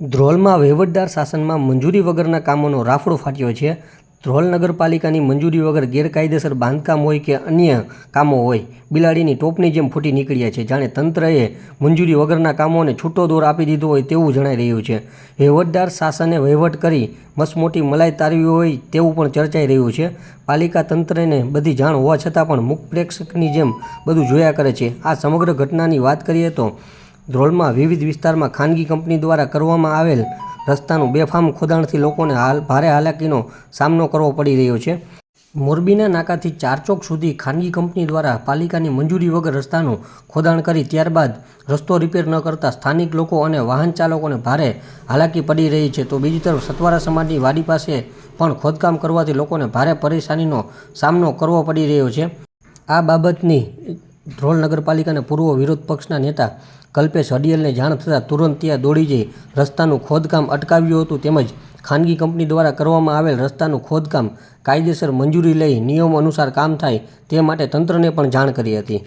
ધ્રોલમાં વહીવટદાર શાસનમાં મંજૂરી વગરના કામોનો રાફડો ફાટ્યો છે. ધ્રોલ નગરપાલિકાની મંજૂરી વગર ગેરકાયદેસર બાંધકામ હોય કે અન્ય કામો હોય, બિલાડીની ટોપની જેમ ફૂટી નીકળ્યા છે. જાણે તંત્રએ મંજૂરી વગરના કામોને છૂટો દોર આપી દીધો હોય તેવું જણાઈ રહ્યું છે. વહીવટદાર શાસને વહીવટ કરી મસમોટી મલાઈ તારવી હોય તેવું પણ ચર્ચાઈ રહ્યું છે. પાલિકા તંત્રને બધી જાણ હોવા છતાં પણ મુખ પ્રેક્ષકની જેમ બધું જોયા કરે છે. આ સમગ્ર ઘટનાની વાત કરીએ તો ધ્રોલમાં વિવિધ વિસ્તારમાં ખાનગી કંપની દ્વારા કરવામાં આવેલ રસ્તાનું બેફામ ખોદાણથી લોકોને હાલ ભારે હાલાકીનો સામનો કરવો પડી રહ્યો છે. મોરબીના નાકાથી ચારચોક સુધી ખાનગી કંપની દ્વારા પાલિકાની મંજૂરી વગર રસ્તાનું ખોદાણ કરી ત્યારબાદ રસ્તો રિપેર ન કરતા સ્થાનિક લોકો અને વાહન ચાલકોને ભારે હાલાકી પડી રહી છે. તો બીજી તરફ સતવારા સમાજની વાડી પાસે પણ ખોદકામ કરવાથી લોકોને ભારે પરેશાનીનો સામનો કરવો પડી રહ્યો છે. આ બાબતની ધ્રોલ નગરપાલિકાના પૂર્વ વિરોધ પક્ષના નેતા કલ્પેશ હડિયલને જાણ થતાં તુરંત ત્યાં દોડી જઈ રસ્તાનું ખોદકામ અટકાવ્યું હતું તેમજ ખાનગી કંપની દ્વારા કરવામાં આવેલ રસ્તાનું ખોદકામ કાયદેસર મંજૂરી લઈ નિયમો અનુસાર કામ થાય તે માટે તંત્રને પણ જાણ કરી હતી.